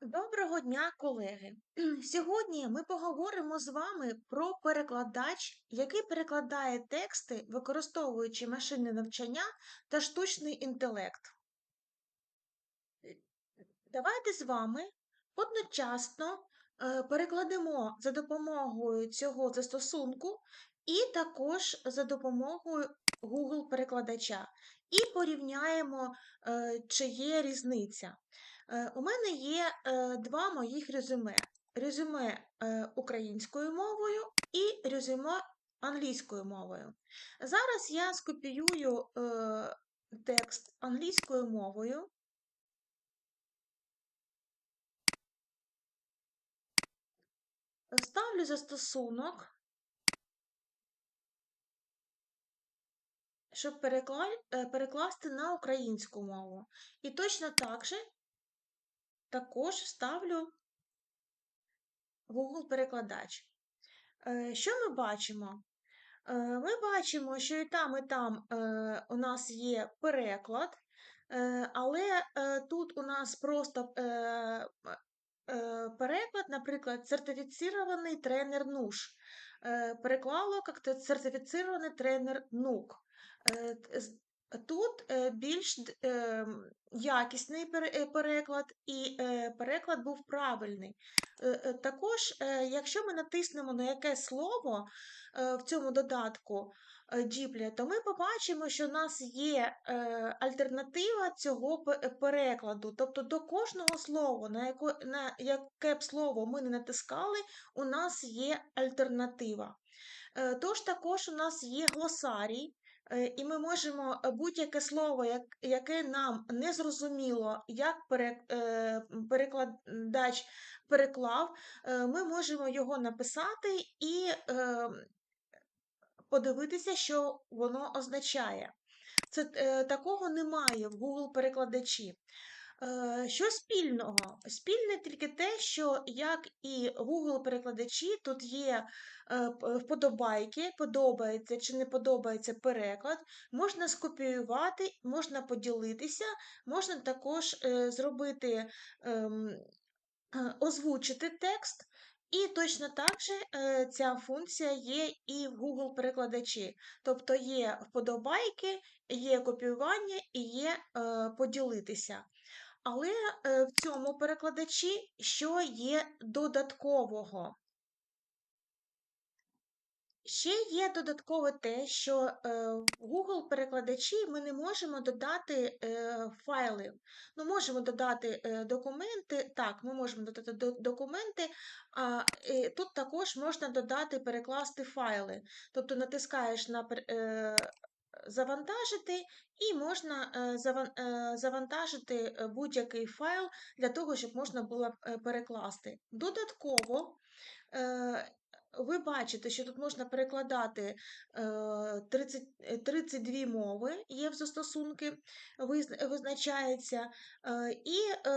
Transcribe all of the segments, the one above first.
Доброго дня, колеги! Сьогодні ми поговоримо з вами про перекладач, який перекладає тексти, використовуючи машинне навчання та штучний інтелект. Давайте з вами одночасно е, перекладемо за допомогою цього застосунку і також за допомогою Google-перекладача і порівняємо, е, чи є різниця. Е, У мене є е, два моїх резюме: резюме е, українською мовою і резюме англійською мовою. Зараз я скопіюю текст англійською мовою. Ставлю застосунок, щоб перекласти на українську мову. І точно так же також ставлю Google-перекладач. Е, Що ми бачимо? Е, Ми бачимо, що і там, і там е, у нас є переклад, але тут у нас просто переклад, наприклад, сертифіцірований тренер НУШ. Переклало як сертифіцірований тренер НУК. Тут е, більш е, якісний е, переклад, і переклад був правильний. Також, якщо ми натиснемо на яке слово в цьому додатку е, то ми побачимо, що в нас є альтернатива цього перекладу. Тобто до кожного слова, на яке б слово ми не натискали, у нас є альтернатива. Тож також у нас є глосарій, і ми можемо е, будь-яке слово, як- яке нам не зрозуміло, як е, перекладач переклав, е, ми можемо його написати і е, подивитися, що воно означає. Це е, такого немає в Google-перекладачі. Е, Що спільного? Спільне тільки те, що як і Google-перекладачі, тут є е, вподобайки, подобається чи не подобається переклад, можна скопіювати, можна поділитися, можна також е, зробити, ем, озвучити текст. І точно так же ця функція є і в Google-перекладачі. Тобто є вподобайки, є копіювання і є поділитися. Але е, в цьому перекладачі що є додаткового? Ще є додаткове те, що е, в Google-перекладачі ми не можемо додати е, файли. Ми можемо додати документи, так, ми можемо додати до- документи, а тут також можна додати, перекласти файли. Тобто натискаєш на завантажити, і можна е, е, завантажити е, будь-який файл для того, щоб можна було перекласти. Додатково ви бачите, що тут можна перекладати е, 30, е, 32 мови, є в застосунки, визначається. І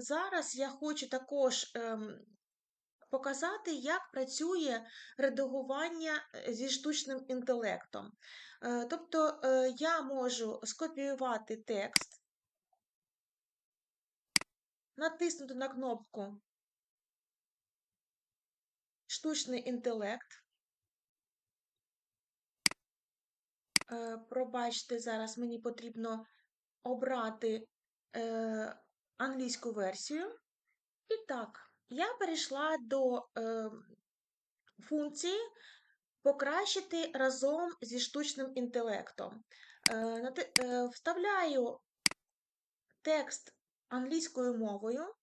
зараз я хочу також ем, показати, як працює редагування е, зі штучним інтелектом. Е, Тобто е, я можу скопіювати текст, натиснути на кнопку Штучний інтелект. Пробачте, зараз мені потрібно обрати англійську версію. І так, я перейшла до е, функції покращити разом зі штучним інтелектом. Е, е, Вставляю текст англійською мовою.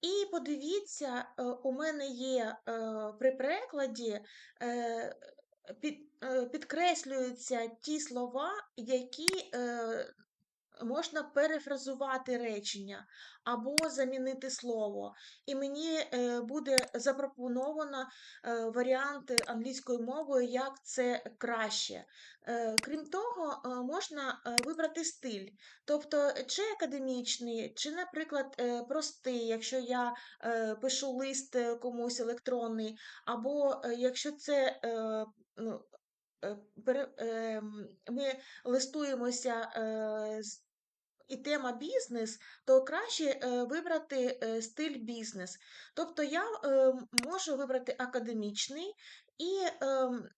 І подивіться, е, у мене є е, при перекладі е, під, підкреслюються ті слова, які можна перефразувати речення або замінити слово. І мені е, буде запропоновано е, варіанти англійською мовою, як це краще. Е, Крім того, можна вибрати стиль, тобто чи академічний, чи, наприклад, простий, якщо я пишу лист комусь електронний, або якщо це ну, ем, ми листуємося з і тема бізнес, то краще е, вибрати е, стиль бізнес. Тобто я е, можу вибрати академічний і, ем,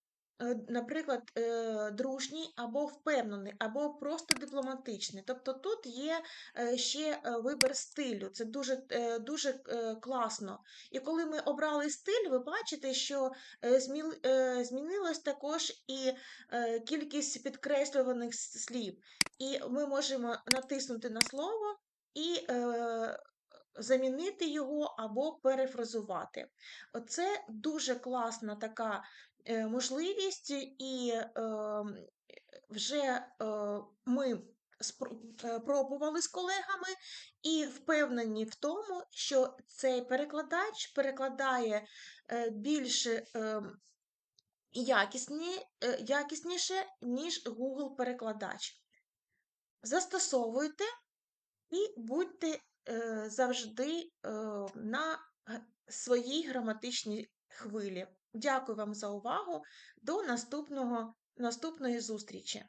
наприклад, е, дружній або впевнений, або просто дипломатичний. Тобто тут є е, ще е, вибір стилю. Це дуже, е, дуже е, класно. І коли ми обрали стиль, ви бачите, що е, е, змінилось також і е, кількість підкреслюваних слів. І ми можемо натиснути на слово і е, замінити його або перефразувати. Це дуже класна така е, можливість, і е, вже е, ми пробували з колегами і впевнені в тому, що цей перекладач перекладає більше. якісні, якісніше, ніж Google-перекладач. Застосовуйте і будьте завжди е, на своїй граматичній хвилі. Дякую вам за увагу. До наступного, наступної зустрічі!